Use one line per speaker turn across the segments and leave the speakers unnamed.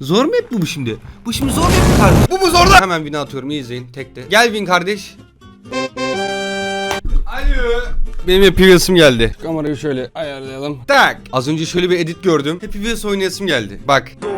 Zor mu hep bu bu şimdi? Bu şimdi zor mu hep kardeş? Bu mu zor lan? Hemen win'i atıyorum iyi izleyin tekte. Gel win kardeş. Alo. Benim Happy Wheels'ım geldi. Kamerayı şöyle ayarlayalım. Tak. Az önce şöyle bir edit gördüm. Happy Wheels oynayasım geldi. Bak.
Do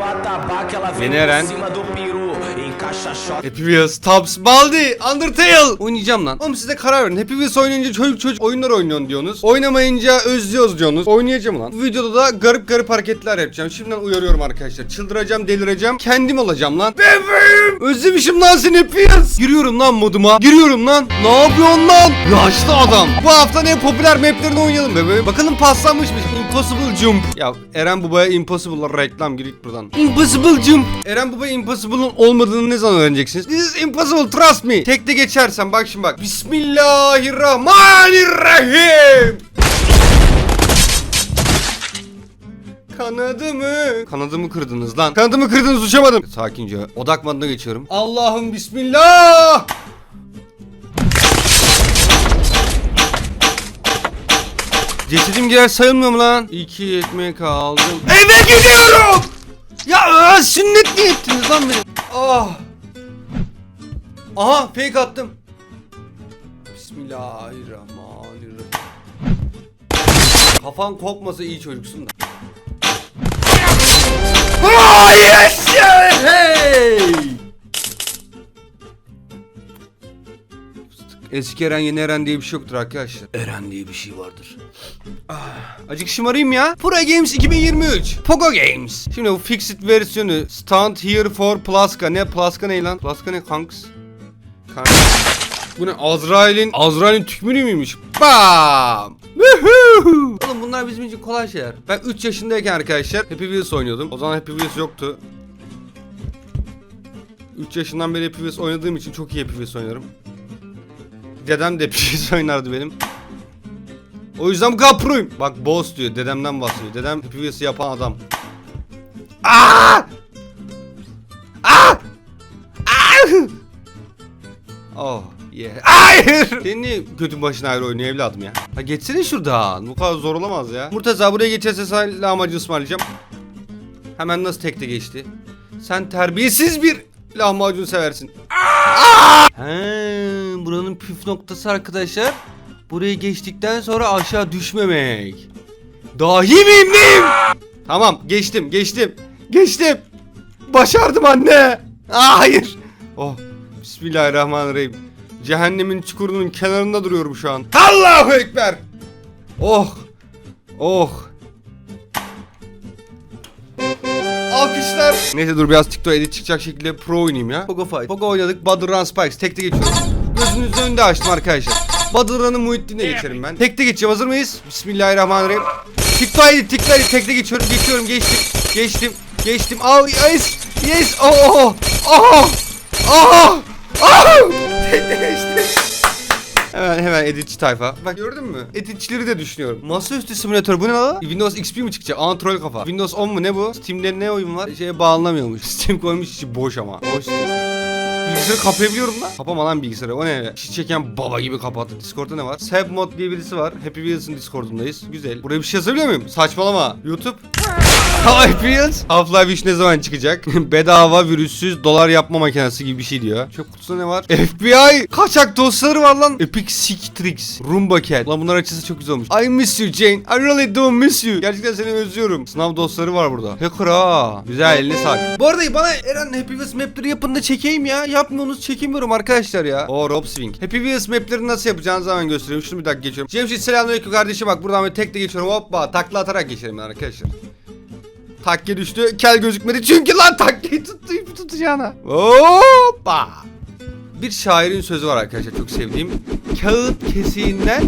Happy Wheels, Tops, Baldi, Undertale. Oynayacağım lan. Oğlum siz de karar verin. Happy Wheels oynayınca çocuk çocuk oyunlar oynuyorsun diyorsunuz. Oynamayınca özlüyoruz diyorsunuz. Oynayacağım lan. Bu videoda da garip garip hareketler yapacağım. Şimdiden uyarıyorum arkadaşlar. Çıldıracağım, delireceğim. Kendim olacağım lan. Bebeğim. Özlemişim lan seni Happy Wheels. Giriyorum lan moduma. Giriyorum lan. Ne yapıyorsun lan? Yaşlı adam. Bu hafta ne popüler maplerini oynayalım bebeğim. Bakalım paslanmış mı? Impossible Jump. Ya Eren Baba'ya Impossible reklam gir git buradan. Impossible Jump. Eren Baba'ya Impossible'ın olmadığını ne zaman öğreneceksiniz? This is impossible trust me. Tekte geçersen bak şimdi bak. Bismillahirrahmanirrahim. Kanadımı. Kanadımı kırdınız lan. Kanadımı kırdınız uçamadım. Sakince. Odak moduna geçiyorum. Allah'ım bismillah. Cesedim girer sayılmıyor mu lan? İki ekmek aldım. Eve gidiyorum. Ya sünnet niye ettiniz lan beni? Ah. Aha fake attım. Bismillahirrahmanirrahim. Kafan kopmasa iyi çocuksun da. Yes! Hey! Eski Eren yeni Eren diye bir şey yoktur arkadaşlar. Eren diye bir şey vardır. Ah, Acık şımarayım ya. Pro Games 2023. Pogo Games. Şimdi bu Fixit versiyonu Stand Here for Plaska. Ne Plaska ne lan? Plaska ne kanks? Kanks. Bu ne? Azrail'in Azrail'in tükmürü müymüş? Bam! Woohoo! Oğlum bunlar bizim için kolay şeyler. Ben 3 yaşındayken arkadaşlar Happy Wheels oynuyordum. O zaman Happy Wheels yoktu. 3 yaşından beri Happy Wheels oynadığım için çok iyi Happy Wheels oynarım. Dedem de Happy Wheels oynardı benim. O yüzden bu kadar proyum. Bak boss diyor. Dedemden bahsediyor. Dedem Happy Wheels'ı yapan adam. Aa! Oh yeah. Hayır. Senin niye götün başına ayrı oynuyor evladım ya? Ha geçsene şuradan. Bu kadar zor olamaz ya. Murtaza buraya geçerse sana lahmacun ısmarlayacağım. Hemen nasıl tekte geçti? Sen terbiyesiz bir lahmacun seversin. He, buranın püf noktası arkadaşlar. Burayı geçtikten sonra aşağı düşmemek. Dahi miyim neyim? Tamam geçtim geçtim. Geçtim. Başardım anne. Aa, hayır. Oh. Bismillahirrahmanirrahim. Cehennemin çukurunun kenarında duruyorum şu an. Allahu Ekber. Oh. Oh. Alkışlar. Neyse dur biraz TikTok edit çıkacak şekilde pro oynayayım ya. Pogo Fight. Pogo oynadık. Run Spikes. Tekte geçiyorum. Gözünüzün önünde açtım arkadaşlar. Battle Run'ı Muhittin'e geçerim ben. Tekte geçeceğim. Hazır mıyız? Bismillahirrahmanirrahim. TikTok edit. TikTok edit. Tekte geçiyorum. Geçiyorum. Geçtim. Geçtim. Geçtim. Al. Yes. Yes. Oh. Oh. Oh. Oh. Geçtim. Hemen hemen editçi tayfa. Bak gördün mü? Editçileri de düşünüyorum. Masaüstü simülatör bu ne lan? Windows XP mi çıkacak? Aa troll kafa. Windows 10 mu ne bu? Steam'de ne oyun var? Şeye bağlanamıyormuş. Steam koymuş içi boş ama. Boş. Bilgisayarı kapayabiliyorum lan. Kapama lan bilgisayarı. O ne? Şişi çeken baba gibi kapattı. Discord'da ne var? Seb mod diye birisi var. Happy Wheels'ın Discord'undayız. Güzel. Buraya bir şey yazabiliyor muyum? Saçmalama. YouTube. Happy Wheels. Half-Life 3 ne zaman çıkacak? Bedava virüssüz dolar yapma makinesi gibi bir şey diyor. Çöp kutusunda ne var? FBI. Kaçak dosyaları var lan. Epic Sick Tricks. Roomba Cat. Lan bunlar açısı çok güzel olmuş. I miss you Jane. I really do miss you. Gerçekten seni özlüyorum. Sınav dosyaları var burada. Hacker ha. Güzel eline sağlık. Bu arada bana Eren Happy Wheels mapleri yapın da çekeyim ya. Yapmıyorsunuz çekemiyorum arkadaşlar ya. O Rob Swing. Happy Wheels mapleri nasıl yapacağınızı hemen göstereyim. Şunu bir dakika geçiyorum. Cemşit selamünaleyküm kardeşim bak buradan böyle tek de geçiyorum. Hoppa takla atarak geçelim arkadaşlar. Takke düştü. Kel gözükmedi çünkü lan takkeyi tuttu ipi tutacağına. Hoppa. Bir şairin sözü var arkadaşlar çok sevdiğim. Kağıt kesiğinden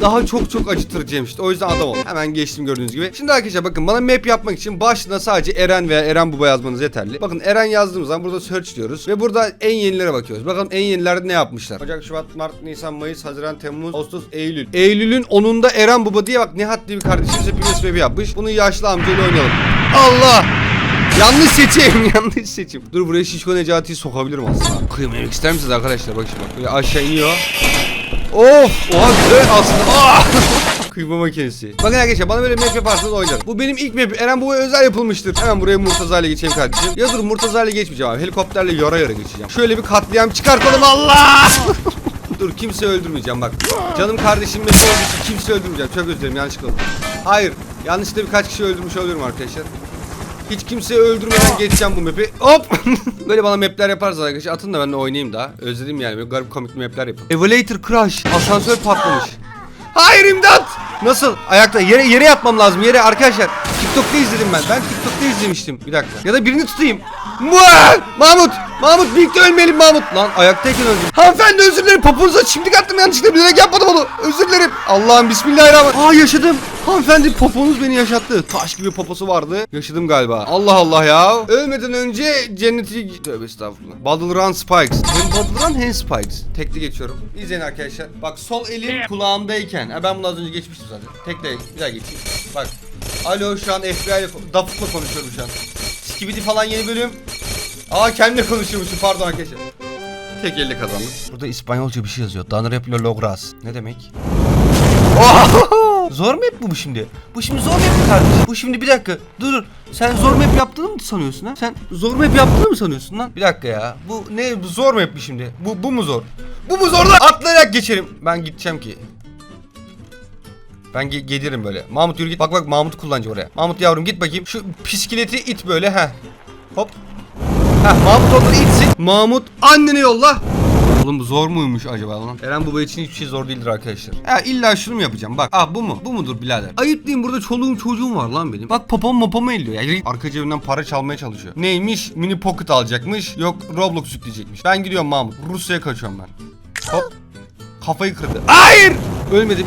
daha çok çok acıtır Cemşit. O yüzden adam ol. Hemen geçtim gördüğünüz gibi. Şimdi arkadaşlar bakın bana map yapmak için başlığına sadece Eren veya Eren Baba yazmanız yeterli. Bakın Eren yazdığımız zaman burada search diyoruz. Ve burada en yenilere bakıyoruz. Bakalım en yenilerde ne yapmışlar. Ocak, Şubat, Mart, Nisan, Mayıs, Haziran, Temmuz, Ağustos, Eylül. Eylül'ün 10'unda Eren Baba diye bak Nihat diye bir kardeşimiz hepimiz map yapmış. Bunu yaşlı amcayla oynayalım. Allah! Yanlış seçim, yanlış seçim. Dur buraya Şişko Necati'yi sokabilirim aslında. Kıyım yemek ister misiniz arkadaşlar? Bak şimdi bak. Aşağı iniyor. Of! Oha güzel aslında. Ah! Kıyma makinesi. Bakın arkadaşlar bana böyle map yaparsanız oynarım. Bu benim ilk map. Eren bu özel yapılmıştır. Hemen buraya Murtaza ile geçeyim kardeşim. Ya dur Murtaza ile geçmeyeceğim abi. Helikopterle yara yara geçeceğim. Şöyle bir katliam çıkartalım Allah! dur kimse öldürmeyeceğim bak. Canım kardeşim map olduğu için kimse öldürmeyeceğim. Çok özür dilerim yanlışlıkla oldu. Hayır. Yanlışlıkla birkaç kişi öldürmüş oluyorum arkadaşlar. Hiç kimseyi öldürmeden geçeceğim bu map'i. Hop! böyle bana mapler yaparsanız arkadaşlar atın da ben de oynayayım daha. Özledim yani böyle garip komik mapler yapın. Elevator crash. Asansör patlamış. Hayır imdat! Nasıl? Ayakta yere yere yatmam lazım yere arkadaşlar. TikTok'ta izledim ben. Ben TikTok'ta izlemiştim. Bir dakika. Ya da birini tutayım. Muah! Mahmut! Mahmut birlikte ölmeyelim Mahmut. Lan ayaktayken öldüm. Hanımefendi özür dilerim. Poponuza çimdik attım yanlışlıkla bilerek yapmadım onu. Özür dilerim. Allah'ım bismillahirrahmanirrahim. Aa yaşadım. Hanımefendi poponuz beni yaşattı. Taş gibi poposu vardı. Yaşadım galiba. Allah Allah ya. Ölmeden önce cenneti... Tövbe estağfurullah. Bottle Run Spikes. Hem Bottle Run hem Spikes. Tekli geçiyorum. İzleyin arkadaşlar. Bak sol elim kulağımdayken. Ha, ben bunu az önce geçmiştim zaten. Tekle bir daha geçeyim. Bak. Alo şu an FBI ile Dafuk'la konuşuyorum şu an. Skibidi falan yeni bölüm. Aa kendimle konuşuyormuşum pardon arkadaşlar. Tek elle kazandım. Burada İspanyolca bir şey yazıyor. Danreplo logras. Ne demek? Zor map bu bu şimdi? Bu şimdi zor map mi kardeşim? Bu şimdi bir dakika. Dur dur. Sen zor map yaptığını mı sanıyorsun ha? Sen zor map yaptığını mı sanıyorsun lan? Bir dakika ya. Bu ne? Bu zor map mi şimdi? Bu, bu mu zor? Bu mu zor lan? Atlayarak geçerim. Ben gideceğim ki. Ben ge- gelirim böyle. Mahmut yürü git. Bak bak Mahmut kullanacak oraya. Mahmut yavrum git bakayım. Şu bisikleti it böyle ha. Hop. Ha Mahmut onları itsin. Mahmut anneni yolla. Oğlum bu zor muymuş acaba lan? Eren baba için hiçbir şey zor değildir arkadaşlar. Ya illa şunu mu yapacağım? Bak. Ah bu mu? Bu mudur birader? Ayıp diyeyim burada çoluğum çocuğum var lan benim. Bak popom mopomu elliyor. Ya yürü- arka cebinden para çalmaya çalışıyor. Neymiş? Mini pocket alacakmış. Yok Roblox yükleyecekmiş. Ben gidiyorum Mahmut. Rusya'ya kaçıyorum ben. Hop. Kafayı kırdı. Hayır! Ölmedim.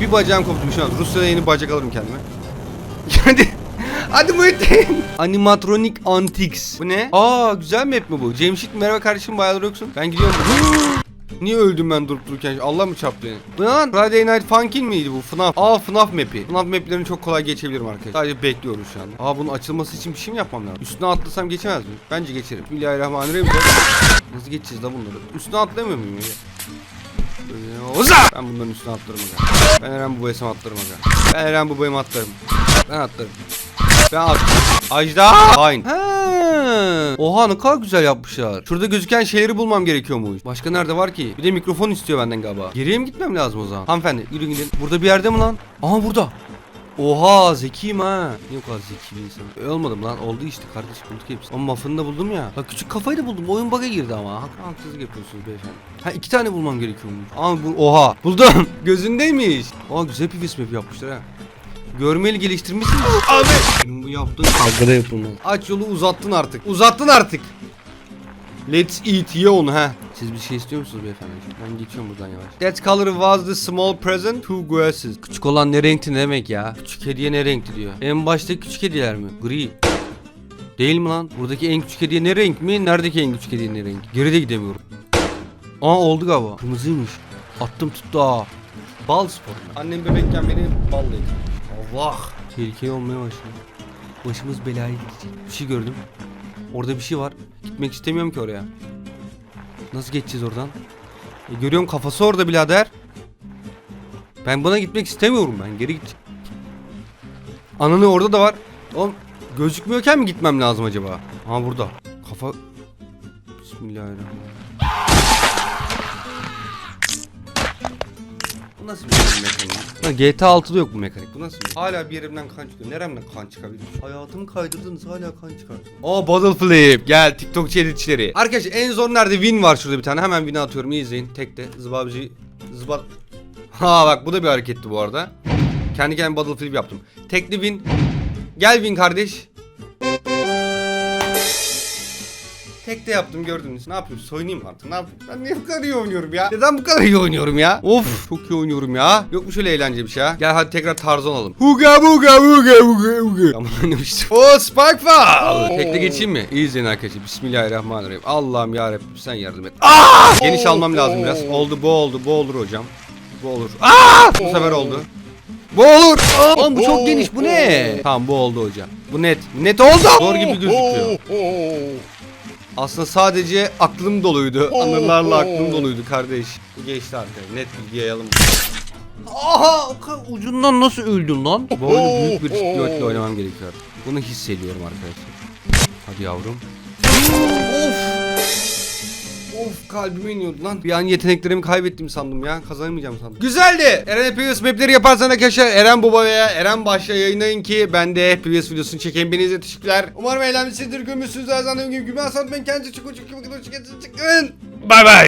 Bir bacağım koptu şu an. Rusya'da yeni bacak alırım kendime. Hadi. Hadi Muhittin. Animatronic Antics. Bu ne? Aa güzel map mi bu? Cemşit merhaba kardeşim bayağıdır yoksun. Ben gidiyorum. Niye öldüm ben durup dururken? Allah mı çarptı beni? Bu lan? Friday Night Funkin miydi bu? FNAF. Aa FNAF map'i. FNAF maplerini çok kolay geçebilirim arkadaşlar. Sadece bekliyorum şu anda. Aa bunun açılması için bir şey mi yapmam lazım? Üstüne atlasam geçemez miyim? Bence geçerim. Bismillahirrahmanirrahim. Nasıl geçeceğiz la bunları? Üstüne atlayamıyor muyum? Uza! Ben bunların üstüne atlarım aga. Ben Eren Baba'ya atlarım aga. Ben Eren Baba'ya atlarım. Ben atlarım. Ben atlarım. Ajda! Hain. Oha ne kadar güzel yapmışlar. Şurada gözüken şeyleri bulmam gerekiyormuş. Başka nerede var ki? Bir de mikrofon istiyor benden galiba. Geriye mi gitmem lazım o zaman? Hanımefendi yürü gidin. Burada bir yerde mi lan? Aha burada. Oha zekiyim ha. Niye o kadar zeki bir insan? E, olmadım lan. Oldu işte kardeşim bulduk hepsini. Ama muffin'ı da buldum ya. Bak küçük kafayı da buldum. Oyun bug'a girdi ama. Hak haksızlık yapıyorsunuz beyefendi. Ha iki tane bulmam gerekiyormuş. Ama bu oha. Buldum. Gözündeymiş. Aa güzel pivot map yapmışlar ha. Görmeli geliştirmişsin. Abi. Benim bu yaptığım kavgada yapılmaz. Aç yolu uzattın artık. Uzattın artık. Let's eat onu ha. Siz bir şey istiyor musunuz beyefendi? Ben geçiyorum buradan yavaş. That color was the small present two glasses. Küçük olan ne renkti ne demek ya? Küçük hediye ne renkti diyor. En baştaki küçük hediyeler mi? Gri. Değil mi lan? Buradaki en küçük hediye ne renk mi? Neredeki en küçük hediye ne renk? Geride gidemiyorum. Aa oldu galiba. Kırmızıymış. Attım tuttu aa. Bal spor. Annem bebekken beni balla. Allah. Tehlikeli olmaya başladı. Başımız belaya gidecek. Bir şey gördüm. Orada bir şey var. Gitmek istemiyorum ki oraya. Nasıl geçeceğiz oradan? E, görüyorum kafası orada birader. Ben buna gitmek istemiyorum ben. Geri git. Ananı orada da var. Oğlum gözükmüyorken mi gitmem lazım acaba? Ha burada. Kafa... Bismillahirrahmanirrahim. Bu nasıl bir mekanik? Ha, GTA 6'da yok bu mekanik. Bu nasıl bir Hala bir yerimden kan çıkıyor. Neremden kan çıkabilir? Hayatımı kaydırdınız hala kan çıkartın. Aa Bottle Flip. Gel TikTokçu editçileri. Arkadaşlar en zor nerede? Win var şurada bir tane. Hemen win'i atıyorum. İyi izleyin. Tekte. Zıbabcı. Zıbab... Ha bak bu da bir hareketti bu arada. Kendi kendime Bottle Flip yaptım. Tekli win. Gel win kardeş. Tek de yaptım gördünüz. Ne yapayım? Soyunayım mı artık? Ne yapayım? Ben niye bu kadar iyi oynuyorum ya? Neden bu kadar iyi oynuyorum ya? Of çok iyi oynuyorum ya. Yok mu şöyle eğlenceli bir şey ya? Gel hadi tekrar tarzan alalım. Huga buga buga buga buga. Ama oynamıştım. Oo Spike Fall. Tekle geçeyim mi? İyi izleyin arkadaşlar. Bismillahirrahmanirrahim. Allah'ım yarabbim sen yardım et. Aa! Geniş almam lazım biraz. Oldu bu oldu. Bu olur hocam. Bu olur. Aa! Bu sefer oldu. Bu olur. Oğlum bu çok geniş. Bu ne? Tamam bu oldu hocam. Bu net. Net oldu. Zor gibi gözüküyor. Aslında sadece aklım doluydu. Anılarla aklım doluydu kardeş. Bu geçti arkadaşlar. Net bilgi yayalım. Aha ucundan nasıl öldün lan? Böyle büyük bir ciddiyetle oynamam gerekiyor. Bunu hissediyorum arkadaşlar. Hadi yavrum. of. Of kalbime iniyordu lan. Bir an yeteneklerimi kaybettim sandım ya. Kazanamayacağım sandım. Güzeldi. Eren PvS mapleri yaparsan arkadaşlar Eren Baba veya Eren Başla yayınlayın ki ben de PvS videosunu çekeyim. Benize teşekkürler. Umarım eğlenmişsinizdir. Gülmüşsünüz. Her zaman gibi gibi. Ben kendinize çok çok çok çok çok Bay bay.